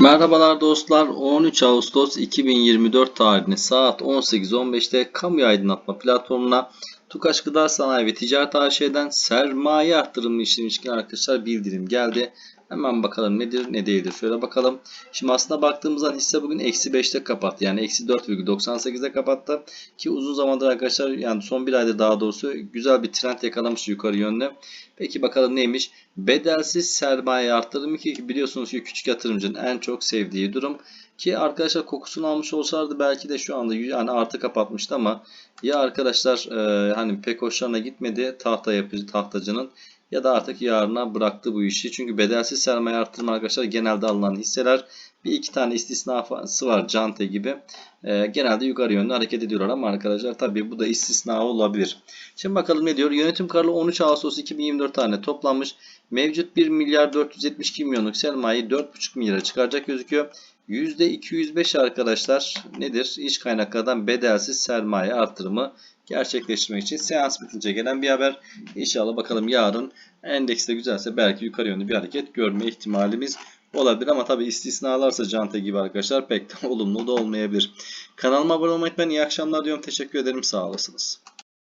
Merhabalar dostlar. 13 Ağustos 2024 tarihinde saat 18.15'te kamu aydınlatma platformuna Tukaş Gıda Sanayi ve Ticaret AŞ'den sermaye arttırımı işlemi ilişkin arkadaşlar bildirim geldi. Hemen bakalım nedir ne değildir. Şöyle bakalım. Şimdi aslında baktığımızda hisse bugün eksi 5'te kapattı. Yani eksi 4,98'de kapattı. Ki uzun zamandır arkadaşlar yani son bir ayda daha doğrusu güzel bir trend yakalamış yukarı yönde. Peki bakalım neymiş? Bedelsiz sermaye arttırımı ki biliyorsunuz ki küçük yatırımcının en çok sevdiği durum. Ki arkadaşlar kokusunu almış olsalardı belki de şu anda yani artı kapatmıştı ama ya arkadaşlar e, hani pek hoşlarına gitmedi tahta yapıcı tahtacının ya da artık yarına bıraktı bu işi. Çünkü bedelsiz sermaye arttırma arkadaşlar genelde alınan hisseler bir iki tane istisnası var Cante gibi. E, genelde yukarı yönlü hareket ediyorlar ama arkadaşlar tabii bu da istisna olabilir. Şimdi bakalım ne diyor. Yönetim kararı 13 Ağustos 2024 tane toplanmış. Mevcut 1 milyar 472 milyonluk sermayeyi 4,5 milyara çıkaracak gözüküyor. %205 arkadaşlar nedir? İç kaynaklardan bedelsiz sermaye artırımı gerçekleştirmek için seans bitince gelen bir haber. İnşallah bakalım yarın endekste güzelse belki yukarı yönlü bir hareket görme ihtimalimiz olabilir ama tabi istisnalarsa cante gibi arkadaşlar pek de olumlu da olmayabilir. Kanalıma abone olmayı unutmayın. İyi akşamlar diyorum. Teşekkür ederim. Sağ olasınız.